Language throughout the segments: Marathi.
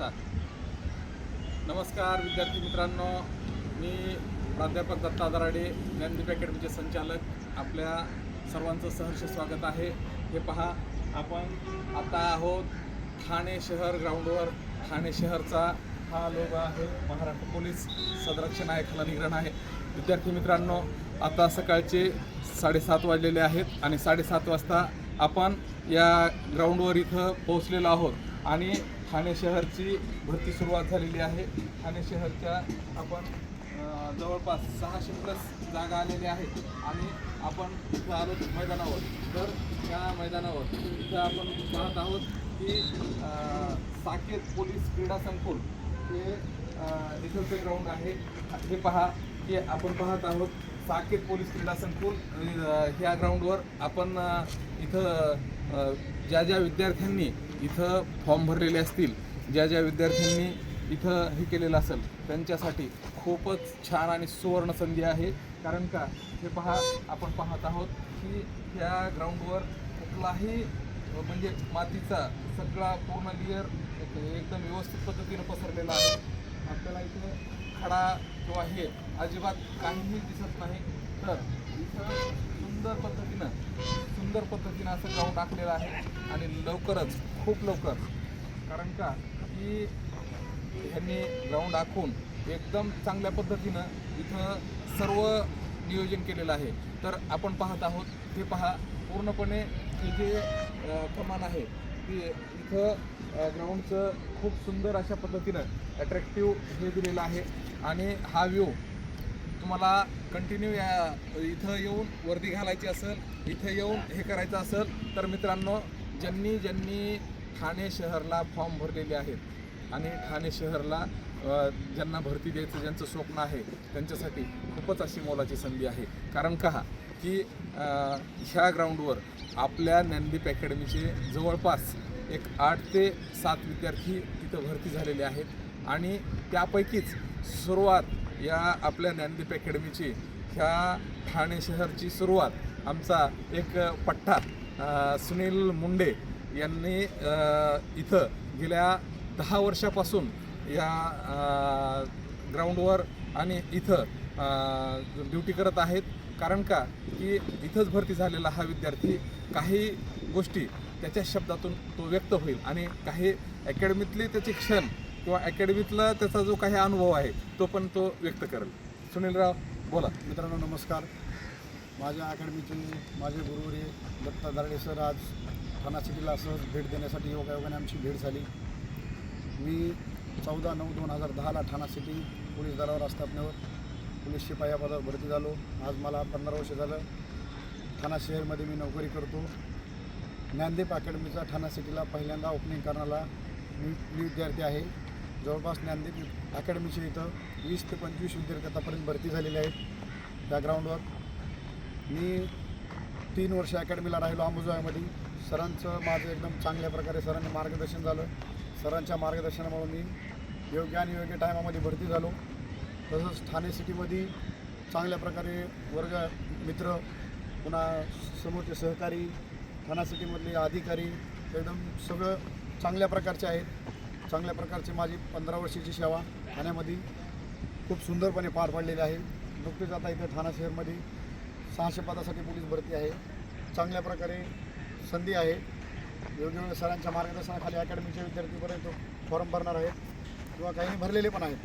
वाजता नमस्कार विद्यार्थी मित्रांनो. मी प्राध्यापक दत्ता दराडे ज्ञानदीप अकॅडमीचे संचालक. आपल्या सर्वांचं सहर्ष स्वागत आहे. हे पहा आपण आता आहोत ठाणे शहर ग्राउंडवर. ठाणे शहरचा हा लोगो आहे. महाराष्ट्र पोलीस संरक्षण आहे. निग्रहण आहे. विद्यार्थी मित्रांनो आता सकाळचे साडेसात वाजलेले आहेत आणि साडेसात वाजता आपण या ग्राउंडवर इथं पोहोचलेलो आहोत. आणि ठाणे शहरची भरती सुरुवात झालेली आहे. ठाणे शहरच्या आपण जवळपास सहाशे प्लस जागा आलेल्या आहेत. आणि आपण इथं आलो मैदानावर. तर त्या मैदानावर इथं आपण पाहत आहोत की साकेत पोलीस क्रीडा संकुल हे इथं ते ग्राउंड आहे. हे पहा की आपण पाहत आहोत. साकेत पोलीस क्रीडा संकुल ह्या ग्राउंडवर आपण इथं ज्या ज्या विद्यार्थ्यांनी इथं फॉर्म भरलेले असतील ज्या ज्या विद्यार्थ्यांनी इथं हे केलेलं असेल त्यांच्यासाठी खूपच छान आणि सुवर्ण संधी आहे. कारण का हे पहा आपण पाहत आहोत की ह्या ग्राउंडवर कुठलाही म्हणजे मातीचा सगळा पूर्ण लेअर एकदम व्यवस्थित पद्धतीनं पसरलेला आहे. आपल्याला इथं खडा किंवा हे अजिबात काहीही दिसत नाही. तर इथं सुंदर पद्धतीनं सुंदर पद्धतीनं असं ग्राउंड टाकलेलं आहे आणि लवकरच खूप लवकर. कारण का की ह्यांनी ग्राउंड आखून एकदम चांगल्या पद्धतीनं इथं सर्व नियोजन केलेलं आहे. तर आपण पाहत आहोत हे पहा पूर्णपणे हे जे प्रमाण आहे ते इथं ग्राउंडचं खूप सुंदर अशा पद्धतीनं अट्रॅक्टिव्ह हे दिलेलं आहे. आणि हा व्ह्यू तुम्हाला कंटिन्यू या इथं येऊन वर्दी घालायची असेल इथं येऊन हे करायचं असेल तर मित्रांनो ज्यांनी ज्यांनी ठाणे शहरला फॉर्म भरलेले आहेत आणि ठाणे शहरला ज्यांना भरती द्यायचं ज्यांचं स्वप्न आहे त्यांच्यासाठी खूपच अशी मोलाची संधी आहे. कारण का की ह्या ग्राउंडवर आपल्या ज्ञानदीप अकॅडमीचे जवळपास एक आठ ते सात विद्यार्थी तिथं भरती झालेले आहेत आणि त्यापैकीच सुरुवात या आपल्या ज्ञानदीप अकॅडमीची ह्या ठाणे शहरची सुरुवात आमचा एक पठ्ठा सुनील मुंडे यांनी इथं गेल्या दहा वर्षापासून या ग्राउंडवर आणि इथं ड्युटी करत आहेत. कारण का? की इथंच भरती झालेला हा विद्यार्थी काही गोष्टी त्याच्या शब्दातून तो व्यक्त होईल आणि काही अकॅडमीतले त्याचे क्षण किंवा अकॅडमीतला त्याचा जो काही अनुभव आहे तो पण तो व्यक्त करेल. सुनीलराव बोला. मित्रांनो नमस्कार. माझ्या अकॅडमीचे माझे गुरुवरी दत्ता दारडे सर आज ठाणा सिटीला सहज भेट देण्यासाठी योगायोगाने आमची भेट झाली. मी चौदा नऊ दोन हजार दहाला ठाणा सिटी पोलीस दलावर स्थापनेवर पोलीस शिपाई या पदावर भरती झालो. आज मला पंधरा वर्ष झालं. ठाणा शहरमध्ये मी नोकरी करतो. ज्ञानदीप अकॅडमीचा ठाणा सिटीला पहिल्यांदा ओपनिंग करण्याला मी मी विद्यार्थी आहे. जवळपास ज्ञानदीप अकॅडमीच्या इथं वीस ते पंचवीस विद्यार्थी आतापर्यंत भरती झालेले आहेत त्या ग्राउंडवर मी तीन वर्ष अकॅडमीला राहिलो अंबुजामध्ये सरांचं माझं एकदम चांगल्या प्रकारे सरांनी मार्गदर्शन झालं. सरांच्या मार्गदर्शनामुळे मी योग्य आणि योग्य टायमामध्ये भरती झालो. तसंच ठाणे सिटीमध्ये चांगल्या प्रकारे वर्ग मित्र पुन्हा समोरचे सहकारी ठाणा सिटीमधले अधिकारी एकदम सगळं चांगल्या प्रकारचे आहेत. चांगल्या प्रकारची माझी पंधरा वर्षाची सेवा ठाण्यामध्ये खूप सुंदरपणे पार पाडलेली आहे. नुकतीच आता इथे ठाणा शहरमध्ये सहाशे पदासाठी पोलीस भरती आहे. चांगल्या प्रकारे संधी आहे. वेगवेगळ्या सरांच्या मार्गदर्शनाखाली अकॅडमीचे विद्यार्थीपर्यंत फॉर्म भरणार आहेत किंवा काही भरलेले पण आहेत.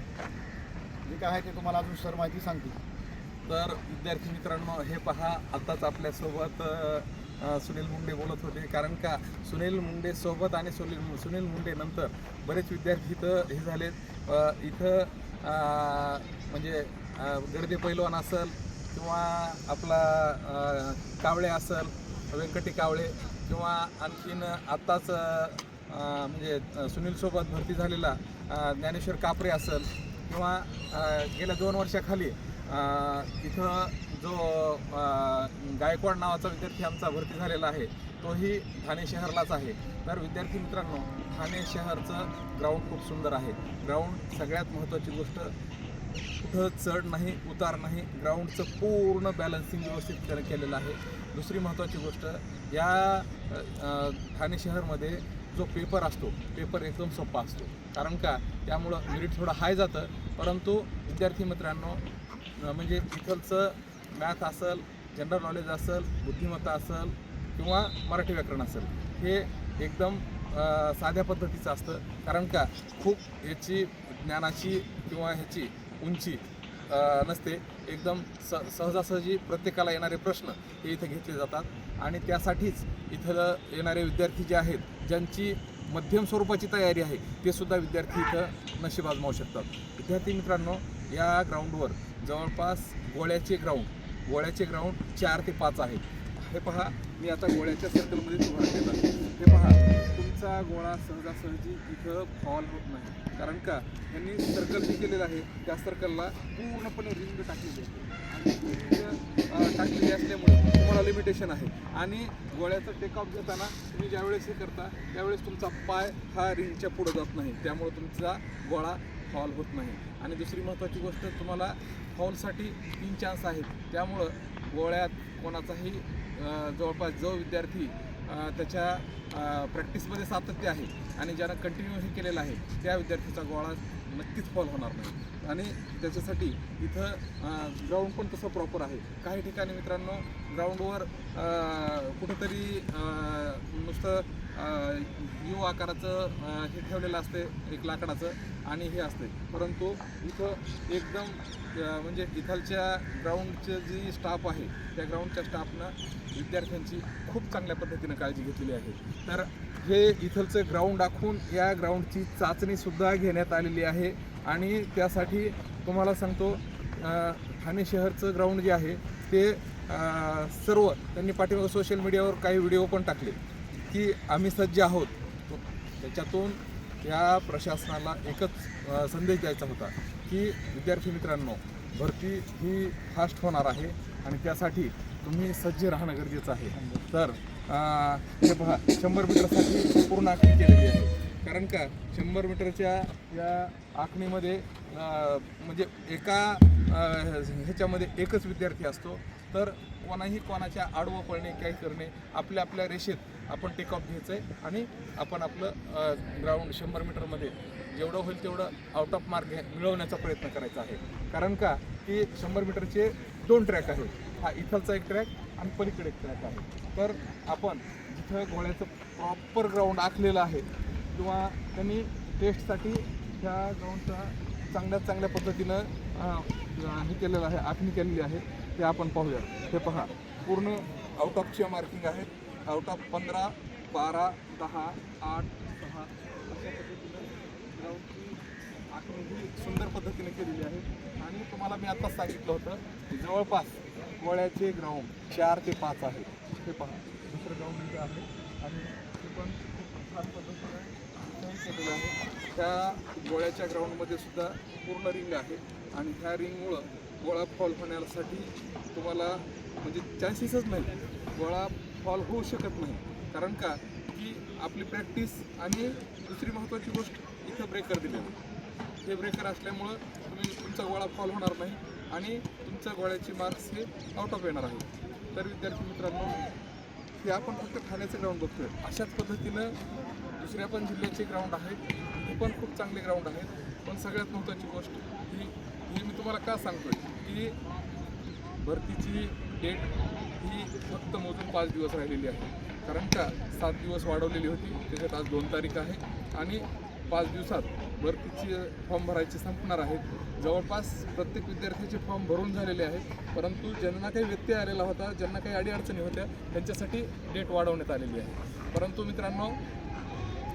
जे काय आहे ते तुम्हाला अजून सर माहिती सांगतील. तर विद्यार्थी मित्रांनो हे पहा आत्ताच आपल्यासोबत सुनील मुंडे बोलत होते. कारण का सुनील मुंडे सोबत आणि सुनील सुनील मुंडे नंतर बरेच विद्यार्थी इथं हे झालेत. इथं म्हणजे गर्दे पैलवान असेल किंवा आपला कावळे असेल व्यंकटी कावळे किंवा आणखीन आत्ताच म्हणजे सुनीलसोबत भरती झालेला ज्ञानेश्वर कापरे असेल किंवा गेल्या दोन वर्षाखाली इथं जो गायकवाड नावाचा विद्यार्थी आमचा भरती झालेला आहे. तोही ठाणे शहरलाच आहे. तर विद्यार्थी मित्रांनो ठाणे शहरचं ग्राउंड खूप सुंदर आहे. ग्राउंड सगळ्यात महत्त्वाची गोष्ट कुठं चढ नाही उतार नाही ग्राउंडचं पूर्ण बॅलन्सिंग व्यवस्थित केलेलं आहे. दुसरी महत्त्वाची गोष्ट या ठाणे शहरमध्ये जो पेपर असतो पेपर एकदम सोपा असतो. कारण का? त्यामुळं मेरिट थोडं हाय जातं. परंतु विद्यार्थी मित्रांनो म्हणजे इथलचं मॅथ असेल जनरल नॉलेज असेल बुद्धिमत्ता असेल किंवा मराठी व्याकरण असेल हे एकदम साध्या पद्धतीचं असतं. कारण का खूप याची ज्ञानाची किंवा ह्याची उंची नसते. एकदम स सहजासहजी प्रत्येकाला येणारे प्रश्न हे इथं घेतले जातात. आणि त्यासाठीच इथं येणारे विद्यार्थी जे आहेत ज्यांची मध्यम स्वरूपाची तयारी आहे ते सुद्धा विद्यार्थी इथं नशीब आजमावू शकतात. विद्यार्थी मित्रांनो या ग्राउंडवर जवळपास गोळ्याचे ग्राउंड गोळ्याचे ग्राउंड चार ते पाच आहे हे पहा मी आता गोळ्याच्या सर्कलमध्ये उभा केला हे पहा तुमचा गोळा सहजासहजी इथं फॉल होत नाही. कारण का यांनी सर्कल जे केलेलं आहे त्या सर्कलला पूर्णपणे रिंग टाकलेली आहे. आणि टाकलेली असल्यामुळे तुम्हाला लिमिटेशन आहे. आणि गोळ्याचं टेक ऑफ घेताना तुम्ही ज्यावेळेस हे करता त्यावेळेस तुमचा पाय हा रिंगच्या पुढं जात नाही. त्यामुळे तुमचा गोळा फॉल होत नाही. आणि दुसरी महत्त्वाची गोष्ट तुम्हाला फॉलसाठी तीन चान्स आहेत. त्यामुळं गोळ्यात कोणाचाही जवळपास जो विद्यार्थी त्याच्या प्रॅक्टिसमध्ये सातत्य आहे आणि ज्यानं कंटिन्यू हे केलेलं आहे त्या विद्यार्थीचा गोळा नक्कीच फॉल होणार नाही. आणि त्याच्यासाठी इथं ग्राउंड पण तसं प्रॉपर आहे. काही ठिकाणी मित्रांनो ग्राउंडवर कुठंतरी नुसतं यू आकाराचं हे ठेवलेलं असते एक लाकडाचं आणि हे असते. परंतु इथं एकदम म्हणजे इथलच्या ग्राउंडचं जी स्टाफ आहे त्या ग्राउंडच्या स्टाफनं विद्यार्थ्यांची खूप चांगल्या पद्धतीनं काळजी घेतलेली आहे. तर हे इथलचं ग्राउंड आखून या ग्राउंडची चाचणीसुद्धा घेण्यात आलेली आहे. आणि त्यासाठी तुम्हाला सांगतो ठाणे शहरचं ग्राउंड जे आहे ते सर्व त्यांनी पाठीमागं सोशल मीडियावर काही व्हिडिओ पण टाकले. की आम्ही सज्ज आहोत. त्याच्यातून या प्रशासनाला एकच संदेश द्यायचा होता की विद्यार्थी मित्रांनो भरती ही फास्ट होणार आहे आणि त्यासाठी तुम्ही सज्ज राहणं गरजेचं आहे. तर हे पहा शंभर मीटरसाठी पूर्ण आखणी केलेली आहे. कारण का शंभर मीटरच्या या आखणीमध्ये म्हणजे एका ह्याच्यामध्ये एकच विद्यार्थी असतो. तर कोणाही कोणाच्या आडवं पळणे काही करणे आपल्या आपल्या रेषेत आपण टेक ऑफ घ्यायचं आहे आणि आपण आपलं ग्राउंड शंभर मीटरमध्ये जेवढं होईल तेवढं आउट ऑफ मार्क घ्या मिळवण्याचा प्रयत्न करायचा आहे. कारण का की शंभर मीटरचे दोन ट्रॅक आहेत. हा इथलचा एक ट्रॅक आणि पलीकडे एक ट्रॅक आहे. तर आपण जिथं गोळ्याचं प्रॉपर ग्राउंड आखलेलं आहे किंवा त्यांनी टेस्टसाठी ह्या ग्राउंडचा चांगल्यात चांगल्या पद्धतीनं हे केलेलं आहे आखणी केलेली आहे ते आपण पाहूया. हे पहा पूर्ण आउट ऑफच्या मार्किंग आहेत आउट ऑफ पंधरा बारा दहा आठ सहा अशा पद्धतीनं ग्राउंडची आखणी ही सुंदर पद्धतीने केलेली आहे. आणि तुम्हाला मी आत्ताच सांगितलं होतं की जवळपास गोळ्याचे ग्राउंड चार ते पाच आहे. हे पहा दुसरं ग्राउंड इथे आहे. आणि ते पण खूप छान पद्धतीने केलेलं आहे. त्या गोळ्याच्या ग्राउंडमध्ये सुद्धा पूर्ण रिंग आहे. आणि ह्या रिंगमुळं गोळा फॉल होण्यासाठी तुम्हाला म्हणजे चान्सेसच नाही गोळा फॉल होऊ शकत नाही. कारण का? की आपली प्रॅक्टिस आणि दुसरी महत्त्वाची गोष्ट इथं ब्रेकर दिलेलं. हे ब्रेकर असल्यामुळं तुम्ही तुमचा गोळा फॉल होणार नाही आणि तुमच्या गोळ्याचे मार्क्स हे आउट ऑफ येणार आहे तर विद्यार्थी मित्रांनो हे आपण फक्त ठाण्याचं ग्राउंड बघतोय. अशाच पद्धतीनं दुसऱ्या पण जिल्ह्याचे ग्राउंड आहेत. हे पण खूप चांगले ग्राउंड आहेत. पण सगळ्यात महत्त्वाची गोष्ट ही हे मी तुम्हाला का सांगतोय? की भरतीची डेट ही फक्त मोजून पाच दिवस राहिलेली आहे. कारण का? सात दिवस वाढवलेली होती. त्याच्यात आज दोन तारीख आहे. आणि पाच दिवसात भरतीची फॉर्म भरायचे संपणार आहेत जवळपास प्रत्येक विद्यार्थ्याचे फॉर्म भरून झालेले आहेत. परंतु ज्यांना काही व्यत्यय आलेला होता ज्यांना काही अडीअडचणी होत्या त्यांच्यासाठी डेट वाढवण्यात आलेली आहे. परंतु मित्रांनो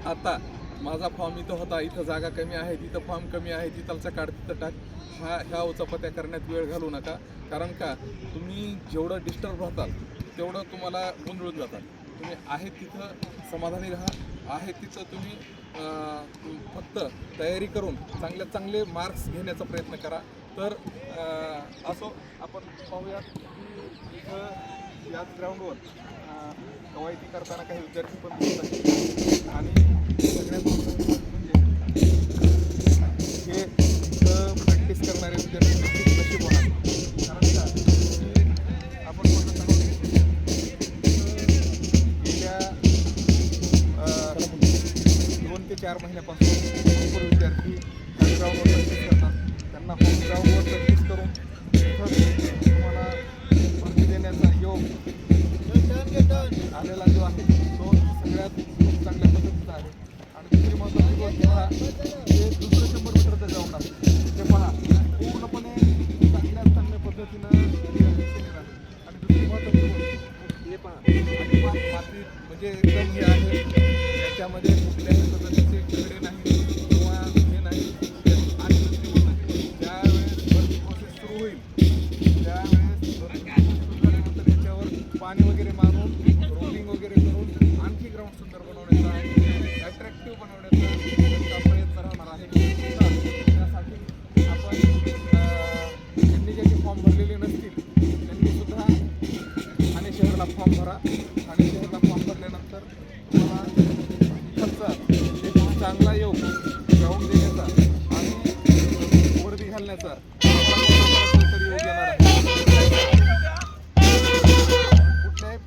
आता माझा फॉर्म इथं होता इथं जागा कमी आहे तिथं फॉर्म कमी आहे तिथलचा काढ तिथं टाक. ह्या ह्या उचापत्या करण्यात वेळ घालू नका. कारण का तुम्ही जेवढं डिस्टर्ब राहताल तेवढं तुम्हाला गोंधळून जातात. तुम्ही आहे तिथं समाधानी राहा. आहे तिथं तुम्ही फक्त तयारी करून चांगले चांगले मार्क्स घेण्याचा प्रयत्न करा. तर असो आपण पाहूया की याच ग्राउंडवर कवायती करताना काही विद्यार्थी पण दिसत आणि सगळ्यात म्हणजे हे प्रॅक्टिस करणारे विद्यार्थी होणार. कारण का? आपण म्हणत दोन ते चार महिन्यापासून भरपूर विद्यार्थी ग्राउंडवर करतात. त्यांना होमग्राऊंडवर प्रॅक्टिस करून तुम्हाला भरती देण्याचा योग आलेला जो आहे तो सगळ्यात खूप चांगल्या पद्धतीचा आहे. आणि दुसरी महत्त्वाची गोष्ट पहा ते दुसरं शंभर मीटरचं ग्राउंड आहे ते पहा पूर्णपणे चांगल्या चांगल्या पद्धतीनं आणि दुसरी महत्त्वाची गोष्ट हे पहा माती म्हणजे एकदम हे आहे. त्याच्यामध्ये घालण्याचा तरी योग कुठल्याही